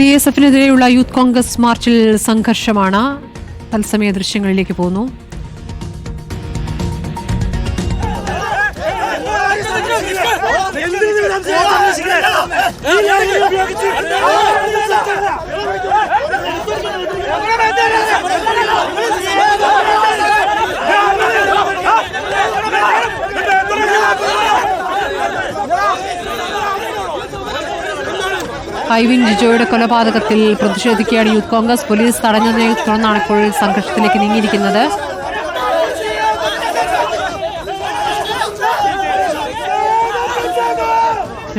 C S എഫിനെതിരെയുള്ള youth Congress മാർച്ചിൽ സംഘർഷമാണ്. തത്സമയ ദൃശ്യങ്ങളിലേക്ക് പോകുന്നു. ഹൈവിൻ ജിജോയുടെ കൊലപാതകത്തിൽ പ്രതിഷേധിക്കുകയാണ് യൂത്ത് കോൺഗ്രസ്. പോലീസ് തടഞ്ഞതിനെ തുടർന്നാണ് ഇപ്പോൾ സംഘർഷത്തിലേക്ക് നീങ്ങിയിരിക്കുന്നത്.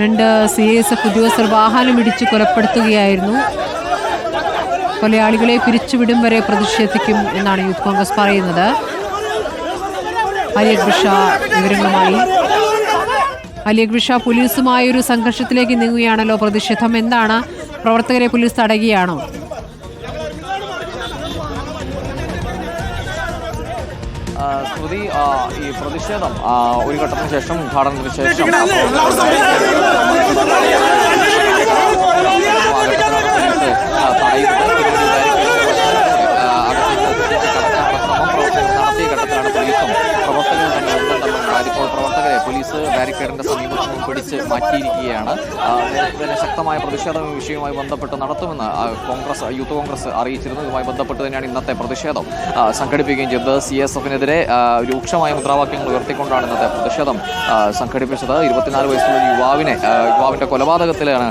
രണ്ട് സി എസ് എഫ് ഉദ്യോഗസ്ഥർ വാഹനം ഇടിച്ച് കൊലപ്പെടുത്തുകയായിരുന്നു. കൊലയാളികളെ പിരിച്ചുവിടും വരെ പ്രതിഷേധിക്കും എന്നാണ് യൂത്ത് കോൺഗ്രസ് പറയുന്നത്. അലി ബിഷ വിവരങ്ങളുമായി അലി അക്ബർ ഷാ പോലീസുമായി ഒരു സംഘർഷത്തിലേക്ക് നീങ്ങുകയാണല്ലോ പ്രതിഷേധം എന്താണ് പ്രവർത്തകരെ പോലീസ് തടയുകയാണോ ശ്രുതി സ്മൃതി ഈ പ്രതിഷേധം ഒരു ഘട്ടത്തിന് ശേഷം ഉദ്ഘാടനത്തിന് ശേഷം ആ ഘട്ടത്തിലാണ് പോലീസ് ആ, തടയുന്നത് പിന്നീട് ആ, അകത്തേക്ക് കടക്കാനുള്ള ശ്രമം പ്രവർത്തകർ നടത്തിയ ഘട്ടത്തിലാണ് പോലീസും പ്രവർത്തകരും തമ്മിൽ ഉണ്ടെന്നുണ്ടായത് ഇപ്പോൾ പ്രവർത്തകരെ ബാരിക്കേഡിന്റെ സമീപത്ത് പിടിച്ച് മാറ്റിയിരിക്കുകയാണ്. പിന്നെ ശക്തമായ പ്രതിഷേധം വിഷയവുമായി ബന്ധപ്പെട്ട് നടത്തുമെന്ന് കോൺഗ്രസ് യൂത്ത് കോൺഗ്രസ് അറിയിച്ചിരുന്നു. ഇതുമായി ബന്ധപ്പെട്ട് തന്നെയാണ് ഇന്നത്തെ പ്രതിഷേധം. സംഘടിപ്പിക്കുകയും ചെയ്തത് സി എസ് എഫിനെതിരെ രൂക്ഷമായ മുദ്രാവാക്യങ്ങൾ ഉയർത്തിക്കൊണ്ടാണ് ഇന്നത്തെ പ്രതിഷേധം സംഘടിപ്പിച്ചത്. ഇരുപത്തിനാല് വയസ്സുള്ള യുവാവിനെ യുവാവിന്റെ കൊലപാതകത്തിലാണ്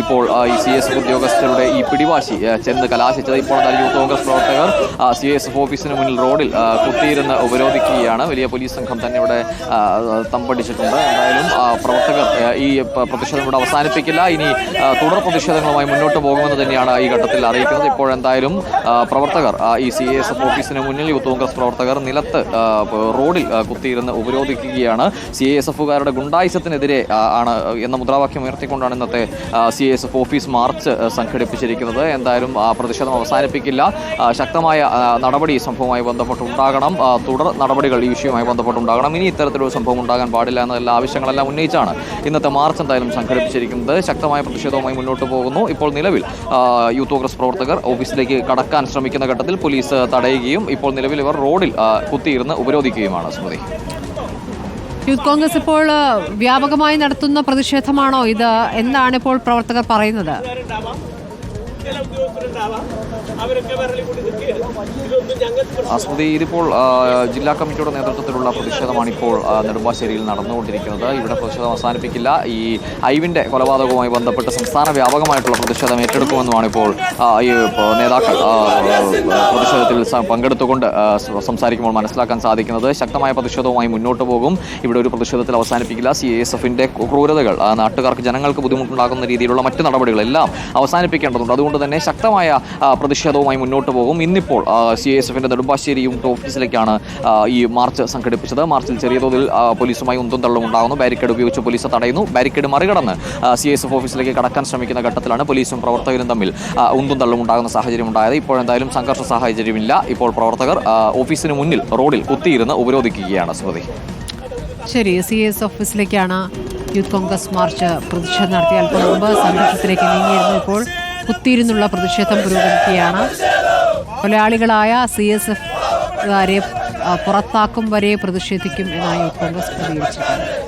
ഇപ്പോൾ ഈ സി എസ് എഫ് ഉദ്യോഗസ്ഥരുടെ ഈ പിടിവാശി ചെന്ന് കലാശിച്ചത്. ഇപ്പോൾ എന്നാൽ യൂത്ത് കോൺഗ്രസ് പ്രവർത്തകർ സി എസ് എഫ് ഓഫീസിന് മുന്നിൽ റോഡിൽ കുത്തിയിരുന്ന് ഉപരോധിക്കുകയാണ്. വലിയ പോലീസ് സംഘം തന്നെ ഇവിടെ ആ, തമ്പടിച്ചിട്ടുണ്ട് എന്തായാലും പ്രവർത്തകർ ഈ പ്രതിഷേധം ഇവിടെ അവസാനിപ്പിക്കില്ല. ഇനി തുടർ പ്രതിഷേധങ്ങളുമായി മുന്നോട്ട് പോകുമെന്ന് തന്നെയാണ് ഈ ഘട്ടത്തിൽ അറിയിക്കുന്നത്. ഇപ്പോൾ എന്തായാലും പ്രവർത്തകർ ഈ സി എസ് എഫ് ഓഫീസിന് മുന്നിൽ യൂത്ത് കോൺഗ്രസ് പ്രവർത്തകർ നിലത്ത് റോഡിൽ കുത്തിയിരുന്ന് ഉപരോധിക്കുകയാണ്. സി എസ് എഫുകാരുടെ ഗുണ്ടായുസത്തിനെതിരെ ആണ് എന്ന മുദ്രാവാക്യം ഉയർത്തിക്കൊണ്ടാണ് ഇന്നത്തെ C S F office march സംഘടിപ്പിച്ചിരിക്കുന്നത്. എന്തായാലും പ്രതിഷേധം അവസാനിപ്പിക്കില്ല. ശക്തമായ നടപടി സംഭവവുമായി ബന്ധപ്പെട്ട് ഉണ്ടാകണം ആ, തുടർ നടപടികൾ ഈ വിഷയവുമായി ബന്ധപ്പെട്ട് ഉണ്ടാകണം ഇനി ഇത്തരത്തിലൊരു സംഭവം ഉണ്ടാകാൻ പാടില്ല എന്ന എല്ലാ ആവശ്യങ്ങളെല്ലാം ഉന്നയിച്ചാണ് ഇന്നത്തെ മാർച്ച് എന്തായാലും സംഘടിപ്പിച്ചിരിക്കുന്നത്. ശക്തമായ പ്രതിഷേധവുമായി മുന്നോട്ട് പോകുന്നു. ഇപ്പോൾ നിലവിൽ യൂത്ത് കോൺഗ്രസ് പ്രവർത്തകർ ഓഫീസിലേക്ക് കടക്കാൻ ശ്രമിക്കുന്ന ഘട്ടത്തിൽ പോലീസ് തടയുകയും ഇപ്പോൾ നിലവിൽ ഇവർ റോഡിൽ കുത്തിയിരുന്ന് ഉപരോധിക്കുകയുമാണ്. സ്മൃതി. യൂത്ത് കോൺഗ്രസ് ഇപ്പോൾ വ്യാപകമായി നടത്തുന്ന പ്രതിഷേധമാണോ ഇത്? എന്താണ് ഇപ്പോൾ പ്രവർത്തകർ പറയുന്നത്? സ്മൃതി ഇതിപ്പോൾ ജില്ലാ കമ്മിറ്റിയുടെ നേതൃത്വത്തിലുള്ള പ്രതിഷേധമാണ് ഇപ്പോൾ നെടുമ്പാശ്ശേരിയിൽ നടന്നുകൊണ്ടിരിക്കുന്നത്. ഇവിടെ പ്രതിഷേധം അവസാനിപ്പിക്കില്ല. ഈ ഐവിന്റെ കൊലപാതകവുമായി ബന്ധപ്പെട്ട് സംസ്ഥാന വ്യാപകമായിട്ടുള്ള പ്രതിഷേധം ഏറ്റെടുക്കുമെന്നുമാണ് ഇപ്പോൾ ഈ നേതാക്കൾ പ്രതിഷേധത്തിൽ പങ്കെടുത്തുകൊണ്ട് സംസാരിക്കുമ്പോൾ മനസ്സിലാക്കാൻ സാധിക്കുന്നത്. ശക്തമായ പ്രതിഷേധവുമായി മുന്നോട്ട് പോകും. ഇവിടെ ഒരു പ്രതിഷേധത്തിൽ അവസാനിപ്പിക്കില്ല. സി എസ് എഫിന്റെ ക്രൂരതകൾ നാട്ടുകാർക്ക് ജനങ്ങൾക്ക് ബുദ്ധിമുട്ടുണ്ടാകുന്ന രീതിയിലുള്ള മറ്റു നടപടികളെല്ലാം അവസാനിപ്പിക്കേണ്ടതുണ്ട്. അതുകൊണ്ട് തന്നെ ശക്തമായ പ്രതിഷേധവുമായി മുന്നോട്ട് പോകും. ഇന്നിപ്പോൾ സി എസ് എഫിന്റെ നെടുമ്പാശ്ശേരി യൂണിറ്റ് ഓഫീസിലേക്കാണ് ഈ മാർച്ച് സംഘടിപ്പിച്ചത്. മാർച്ചിൽ ചെറിയ തോതിൽ പോലീസുമായി ഉന്തും തള്ളും ഉണ്ടാകുന്നു. ബാരിക്കേഡ് ഉപയോഗിച്ച് പോലീസ് തടയുന്നു. ബാരിക്കേഡ് മറികടന്ന് സി എസ് എഫ് ഓഫീസിലേക്ക് കടക്കാൻ ശ്രമിക്കുന്ന ഘട്ടത്തിലാണ് പോലീസും പ്രവർത്തകരും തമ്മിൽ ഉന്തും തള്ളും ഉണ്ടാകുന്ന സാഹചര്യം ഉണ്ടായത്. ഇപ്പോൾ എന്തായാലും സംഘർഷ സാഹചര്യമില്ല. ഇപ്പോൾ പ്രവർത്തകർ ഓഫീസിന് മുന്നിൽ റോഡിൽ കുത്തിയിരുന്ന് ഉപരോധിക്കുകയാണ്. സ്മൃതി ശരി സി എസ് ഓഫീസിലേക്കാണ് യൂത്ത് കോൺഗ്രസ് മാർച്ച് പ്രതിഷേധം നടത്തിയ അല്പം മുമ്പ് സംഘർഷത്തിലേക്ക് നീങ്ങിയിരുന്നു ഇപ്പോൾ കുത്തിയിരുന്നുള്ള പ്രതിഷേധം പുരോഗമിക്കുകയാണ്. കൊലയാളികളായ സി എസ് എഫുകാരെ പുറത്താക്കും വരെ പ്രതിഷേധിക്കും എന്നാണ് കോൺഗ്രസ് പ്രതികരിച്ചിരിക്കുന്നത്